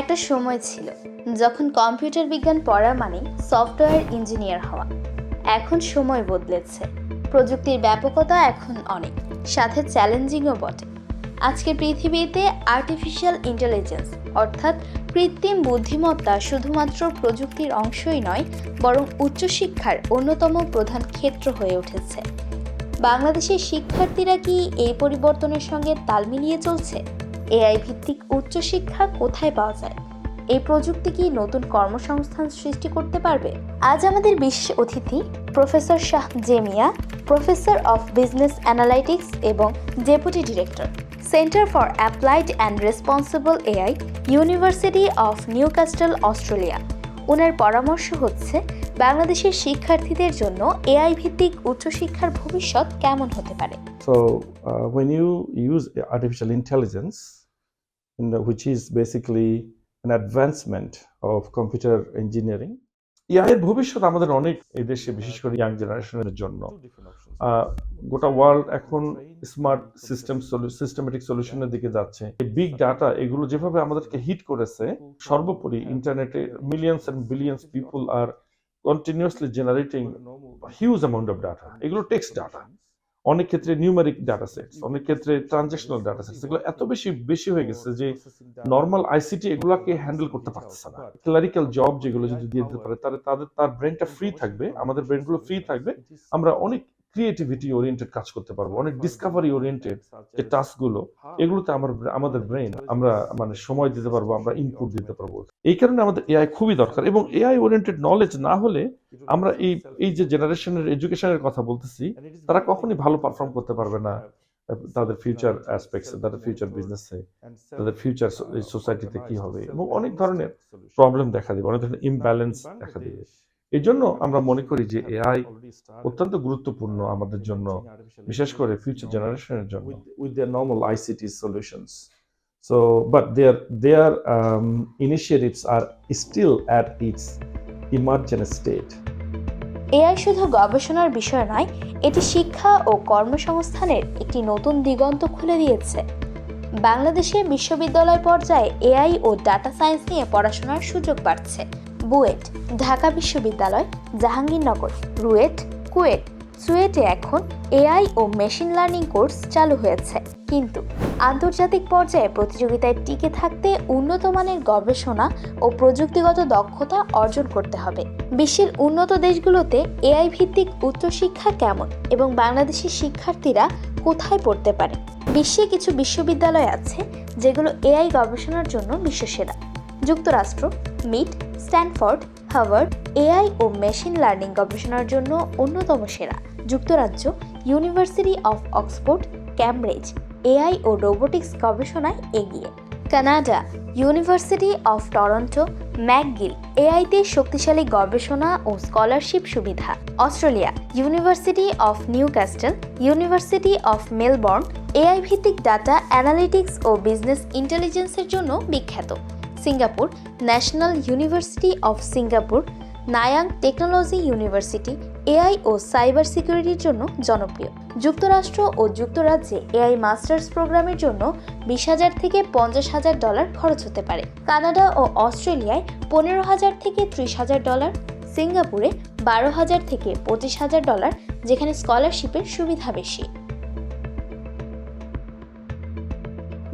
একটা সময় ছিল যখন কম্পিউটার বিজ্ঞান পড়া মানে সফটওয়্যার ইঞ্জিনিয়ার হওয়া। এখন সময় বদলেছে। প্রযুক্তির ব্যাপকতা এখন অনেক, সাথে চ্যালেঞ্জিংও বটে। আজকের পৃথিবীতে আর্টিফিশিয়াল ইন্টেলিজেন্স অর্থাৎ কৃত্রিম বুদ্ধিমত্তা শুধুমাত্র প্রযুক্তির অংশই নয়, বরং উচ্চশিক্ষার অন্যতম প্রধান ক্ষেত্র হয়ে উঠেছে। বাংলাদেশের শিক্ষার্থীরা কি এই পরিবর্তনের সঙ্গে তাল মিলিয়ে চলছে? এআই ভিত্তিক উচ্চশিক্ষা কোথায় পাওয়া যায়? এই প্রযুক্তি কি নতুন কর্মসংস্থান সৃষ্টি করতে পারবে? আজ আমাদের বিশেষ অতিথি professor Shah Jemia, professor of business analytics এবং deputy director, centre for applied and responsible AI, University of Newcastle Australia. ওনার পরামর্শ হচ্ছে বাংলাদেশের শিক্ষার্থীদের জন্য এআই ভিত্তিক উচ্চশিক্ষার ভবিষ্যৎ কেমন হতে পারে? So uh, when you use artificial intelligence, in the- which is basically an advancement of computer engineering, AI এর ভবিষ্যৎ আমাদের অনেক এই দেশে বিশেষ করে ইয়াং জেনারেশনের জন্য। গোটা ওয়ার্ল্ড এখন স্মার্ট সিস্টেম সিস্টেমেটিক সলিউশনের দিকে যাচ্ছে। বিগ ডাটা এগুলো যেভাবে আমাদেরকে হিট করেছে সর্বোপরি ইন্টারনেটে millions and billions people R continuously generating huge amount of data এগুলো টেক্সট ডাটা অনেক ক্ষেত্রে নিউমেরিক ডাটা সেটস অনেক ক্ষেত্রে ট্রানজেকশনাল ডাটা সেটস এগুলো এত বেশি বেশি হয়ে গেছে যে নর্মাল আইসিটি এগুলোকে হ্যান্ডেল করতে পারতেছে না। ক্লারিক্যাল জব যেগুলো যদি দিয়ে দিতে পারে তাহলে তাদের তার ব্রেনটা ফ্রি থাকবে আমাদের ব্রেনগুলো ফ্রি থাকবে। আমরা অনেক ক্রিয়েটিভিটি ওরিয়েন্টেড কাজ করতে পারব। অনেক ডিসকভারি ওরিয়েন্টেড যে টাস্কগুলো এগুলোতে আমার আমাদের ব্রেন আমরা মানে সময় দিতে পারব আমরা ইনপুট দিতে পারব। এই কারণে আমাদের এআই খুবই দরকার এবং এআই ওরিয়েন্টেড নলেজ না হলে আমরা এই এই যে জেনারেশনের এডুকেশনের কথা বলতেছি তারা কখনই ভালো পারফর্ম করতে পারবে না। তাদের ফিউচার অ্যাসপেক্টস তাদের ফিউচার বিজনেসে তাদের ফিউচার সোসাইটিতে কি হবে? এবং অনেক ধরনের প্রবলেম দেখা দেবে অনেক ধরনের ইমব্যালেন্স দেখা দিবে। এই জন্য আমরা মনে করি যে এআই অত্যন্ত গুরুত্বপূর্ণ আমাদের জন্য বিশেষ করে ফিউচার জেনারেশনের জন্য। With their normal ICT solutions so but their their initiatives are still at its emergent state AI শুধু গবেষণার বিষয় নয় এটি শিক্ষা ও কর্মসংস্থানের একটি নতুন দিগন্ত খুলে দিয়েছে। বাংলাদেশে বিশ্ববিদ্যালয় পর্যায়ে এআই ও ডাটা সায়েন্স নিয়ে পড়াশোনার সুযোগ বাড়ছে। বুয়েট, ঢাকা বিশ্ববিদ্যালয়, জাহাঙ্গীরনগর, রুয়েট, কুয়েট। সুয়েটে এখন এআই ও মেশিন লার্নিং কোর্স চালু হয়েছে। কিন্তু আন্তর্জাতিক পর্যায়ে প্রতিযোগিতায় টিকে থাকতে উন্নত মানের গবেষণা ও প্রযুক্তিগত দক্ষতা অর্জন করতে হবে। বিশ্বের উন্নত দেশগুলোতে এআই ভিত্তিক উচ্চশিক্ষা কেমন এবং বাংলাদেশের শিক্ষার্থীরা কোথায় পড়তে পারে? বিশ্বে কিছু বিশ্ববিদ্যালয় আছে যেগুলো এআই গবেষণার জন্য বিশ্বসেরা। যুক্তরাষ্ট্র মিট স্ট্যানফোর্ড হার্ভার্ড এআই ও মেশিন লার্নিং গবেষণার জন্য অন্যতম সেরা। যুক্তরাজ্য University of Oxford Cambridge AI O robotics গবেষণায় এগিয়ে। Canada University of Toronto McGill এআইতে শক্তিশালী গবেষণা ও স্কলারশিপ সুবিধা। Australia University of Newcastle University of Melbourne AI ভিত্তিক ডাটা অ্যানালিটিক্স ও বিজনেস ইন্টেলিজেন্সের জন্য বিখ্যাত। Singapore, National University of Singapore, Nanyang Technology University, AI O cyber সিকিউরিটির জন্য জনপ্রিয়। যুক্তরাষ্ট্র ও যুক্তরাজ্যে এআই মাস্টার্স প্রোগ্রামের জন্য বিশ হাজার থেকে পঞ্চাশ হাজার ডলার খরচ হতে পারে। কানাডা ও অস্ট্রেলিয়ায় পনেরো হাজার থেকে ত্রিশ হাজার ডলার, সিঙ্গাপুরে বারো হাজার থেকে পঁচিশ হাজার ডলার, যেখানে স্কলারশিপের সুবিধা বেশি।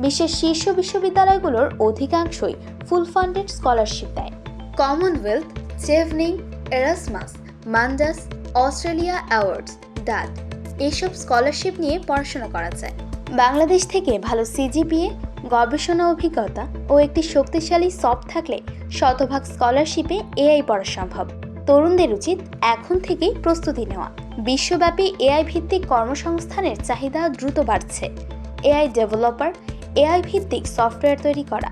বিশ্বের শীর্ষ বিশ্ববিদ্যালয়গুলোর অধিকাংশই ফুল ফান্ডেড স্কলারশিপ দেয়। Commonwealth Chevening Erasmus Mundus Australia Awards ডাট এইসব স্কলারশিপ নিয়ে পড়াশোনা করা যায়। বাংলাদেশ থেকে ভালো সিজিপিএ গবেষণা অভিজ্ঞতা ও একটি শক্তিশালী সফট থাকলে শতভাগ স্কলারশিপে এআই পড়া সম্ভব। তরুণদের উচিত এখন থেকেই প্রস্তুতি নেওয়া। বিশ্বব্যাপী এআই ভিত্তিক কর্মসংস্থানের চাহিদা দ্রুত বাড়ছে। এআই ডেভেলপার এআই ভিত্তিক সফটওয়্যার তৈরি করা।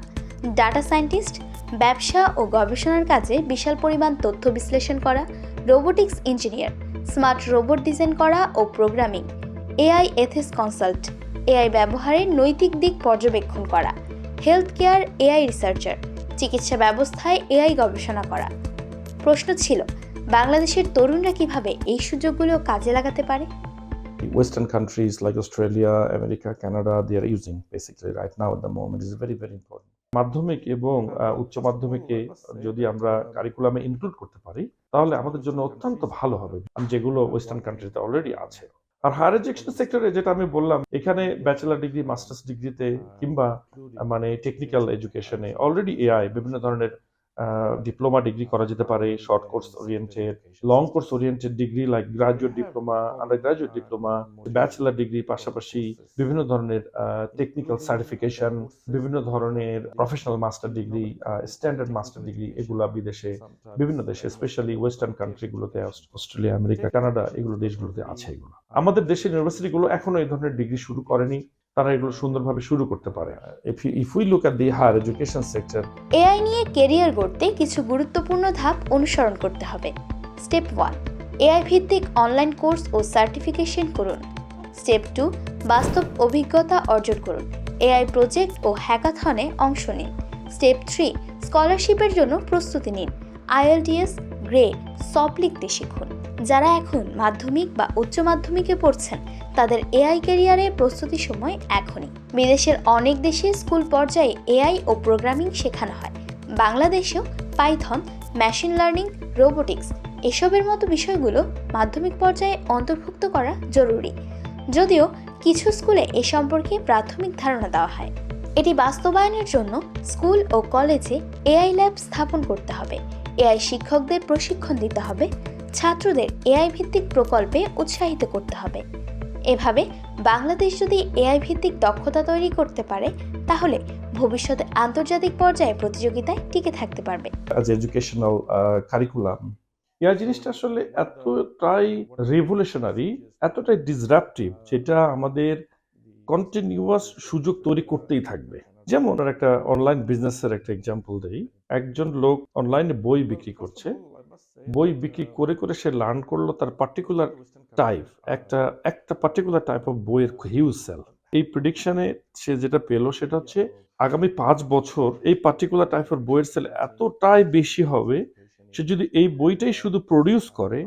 ডাটা সায়েন্টিস্ট, ব্যবসা ও গবেষণার কাজে বিশাল পরিমাণ তথ্য বিশ্লেষণ করা। Robotics engineer, smart robot design করা ও programming. AI ethics consult, AI ব্যবহারের নৈতিক দিক পর্যবেক্ষণ করা। হেলথ কেয়ার এআই রিসার্চার, চিকিৎসা ব্যবস্থায় এআই গবেষণা করা। প্রশ্ন ছিল, বাংলাদেশের তরুণরা কীভাবে এই সুযোগগুলো কাজে লাগাতে পারে? Western countries like Australia, America, Canada, they are using basically right now at the moment. Is very, very important. মাধ্যমিক এবং আহ, উচ্চ মাধ্যমিকে যদি আমরা কারিকুলামে ইনক্লুড করতে পারি তাহলে আমাদের জন্য অত্যন্ত ভালো হবে। যেগুলো ওয়েস্টার্ন কান্ট্রিতে অলরেডি আছে। আর হায়ার এডুকেশন সেক্টরে যেটা আমি বললাম এখানে ব্যাচেলার ডিগ্রি মাস্টার্স ডিগ্রিতে কিংবা মানে টেকনিক্যাল এডুকেশনে অলরেডি এআই বিভিন্ন ধরনের ডিপ্লোমা ডিগ্রি করা যেতে পারে short course oriented long course oriented degree like graduate diploma under graduate diploma bachelor degree পাশাপাশি বিভিন্ন ধরনের টেকনিক্যাল সার্টিফিকেশন বিভিন্ন ধরনের professional master degree standard master degree এগুলা বিদেশে বিভিন্ন দেশে স্পেশালি ওয়েস্টার্ন কান্ট্রিগুলোতে অস্ট- অস্ট্রেলিয়া আমেরিকা কানাডা এগুলো দেশগুলোতে আছে এগুলো। আমাদের দেশের ইউনিভার্সিটিগুলো এখনও এই ধরনের ডিগ্রি শুরু করেনি। তারা এগুলো সুন্দরভাবে শুরু করতে পারে। If we look at the higher education sector AI নিয়ে কেরিয়ার গড়তে কিছু গুরুত্বপূর্ণ ধাপ অনুসরণ করতে হবে। স্টেপ ওয়ান এআই ভিত্তিক অনলাইন কোর্স ও সার্টিফিকেশন করুন। স্টেপ টু বাস্তব অভিজ্ঞতা অর্জন করুন। এআই প্রজেক্ট ও হ্যাকাথনে অংশ নিন। স্টেপ থ্রি স্কলারশিপের জন্য প্রস্তুতি নিন। আইএলটিএস গ্রেড সব লিখতে শিখুন। যারা এখন মাধ্যমিক বা উচ্চ মাধ্যমিকে পড়ছেন, তাদের এআই ক্যারিয়ারে প্রস্তুতি সময় এখনই। বিদেশের অনেক দেশে স্কুল পর্যায়ে এআই ও প্রোগ্রামিং শেখানো হয়। বাংলাদেশেও পাইথন, মেশিন লার্নিং, রোবোটিক্স এসবের মতো বিষয়গুলো মাধ্যমিক পর্যায়ে অন্তর্ভুক্ত করা জরুরি। যদিও কিছু স্কুলে এ সম্পর্কে প্রাথমিক ধারণা দেওয়া হয়। এটি বাস্তবায়নের জন্য স্কুল ও কলেজে এআই ল্যাব স্থাপন করতে হবে। এআই শিক্ষকদের প্রশিক্ষণ দিতে হবে, ছাত্রদের এআই ভিত্তিক প্রকল্পে উৎসাহিত করতে হবে। এভাবে বাংলাদেশ যদি এআই ভিত্তিক দক্ষতা তৈরি করতে পারে, তাহলে ভবিষ্যতে আন্তর্জাতিক পর্যায়ে প্রতিযোগিতায় টিকে থাকতে পারবে। অ্যাজ এডুকেশনাল কারিকুলাম এআই জিনিসটা আসলে এতটাই রেভলিউশনারি এতটাই ডিসরাপটিভ যেটা আমাদের কন্টিনিউয়াস সুযোগ তৈরি করতেই থাকবে। যেমন একটা অনলাইন বিজনেসের একটা এক্সাম্পল দেই। একজন লোক অনলাইনে বই বিক্রি করছে। বই বিক্রি করে করে সে লার্ন করল তার পার্টিকুলার টাইপ একটা একটা পার্টিকুলার টাইপ অফ বইয়ের হিউজ সেল এই প্রিডিকশনে সে যেটা পেল সেটা হচ্ছে আগামী পাঁচ বছর এই পার্টিকুলার টাইপের বইয়ের সেল এতটাই বেশি হবে, সে যদি এই বইটাই শুধু প্রডিউস করে,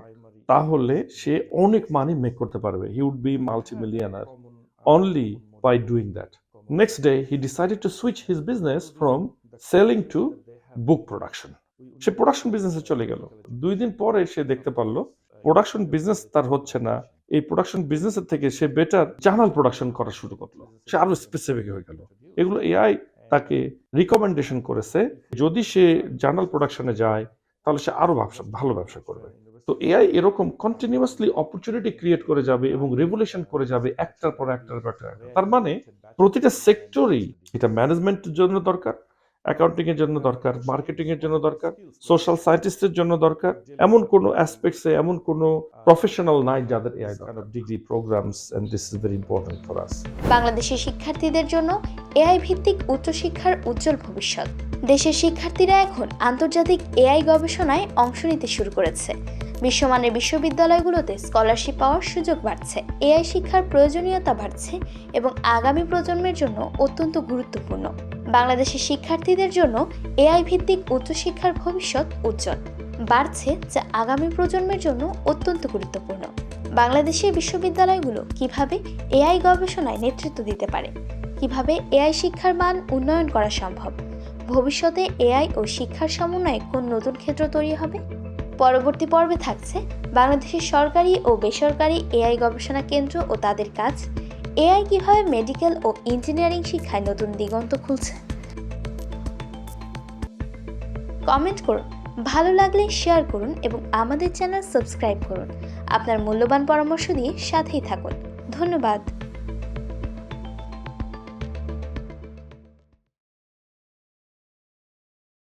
তাহলে সে অনেক মানি মেক করতে পারবে। He would be multi millionaire only by doing that next day he decided to switch his business from selling to book production সে প্রোডাকশন বিজনেসে চলে গেল। দুই দিন পরে সে দেখতে পারল প্রোডাকশন বিজনেস তার হচ্ছে না। এই প্রোডাকশন বিজনেসের থেকে সে বেটার জার্নাল প্রোডাকশন করা শুরু করল। সে আরও স্পেসিফিক হয়ে গেল। এগুলো এআই তাকে রিকমেন্ডেশন করেছে, যদি সে জার্নাল প্রোডাকশনে যায়, তাহলে সে আরও ব্যবসা, ভালো ব্যবসা করবে। তো এআই এরকম কন্টিনিউয়াসলি অপরচুনিটি ক্রিয়েট করে যাবে এবং রেভলিউশন করে যাবে একটার পর একটার পর একটা তার মানে প্রতিটা সেক্টরেই এটা ম্যানেজমেন্টের জন্য দরকার অ্যাকাউন্টিং এর জন্য দরকার মার্কেটিং এর জন্য দরকার সোশ্যাল সায়েন্টিস্টের জন্য দরকার এমন কোনো অ্যাসপেক্টসে এমন কোনো প্রফেশনাল নাই যাদের এআই দরকার। Degree programs and this is very important for us বাংলাদেশের শিক্ষার্থীদের জন্য এআই ভিত্তিক উচ্চশিক্ষার উজ্জ্বল ভবিষ্যৎ। দেশের শিক্ষার্থীরা এখন আন্তর্জাতিক এআই গবেষণায় অংশ নিতে শুরু করেছে। বিশ্বমানের বিশ্ববিদ্যালয়গুলোতে স্কলারশিপ পাওয়ার সুযোগ বাড়ছে। এআই শিক্ষার প্রয়োজনীয়তা বাড়ছে এবং আগামী প্রজন্মের জন্য অত্যন্ত গুরুত্বপূর্ণ। বাংলাদেশের শিক্ষার্থীদের জন্য এআই ভিত্তিক উচ্চশিক্ষার ভবিষ্যৎ উজ্জ্বল। বাড়ছে যা আগামী প্রজন্মের জন্য অত্যন্ত গুরুত্বপূর্ণ। বাংলাদেশের বিশ্ববিদ্যালয়গুলো কীভাবে এআই গবেষণায় নেতৃত্ব দিতে পারে? কীভাবে এআই শিক্ষার মান উন্নয়ন করা সম্ভব? ভবিষ্যতে এআই ও শিক্ষার সমন্বয়ে কোন নতুন ক্ষেত্র তৈরি হবে? পরবর্তী পর্বে থাকছে বাংলাদেশের সরকারি ও বেসরকারি এআই গবেষণা কেন্দ্র ও তাদের কাজ। এআই কীভাবে মেডিকেল ও ইঞ্জিনিয়ারিং শিক্ষায় নতুন দিগন্ত খুলছে? কমেন্ট করুন, ভালো লাগলে শেয়ার করুন এবং আমাদের চ্যানেল সাবস্ক্রাইব করুন। আপনার মূল্যবান পরামর্শ দিয়ে সাথেই থাকুন। ধন্যবাদ।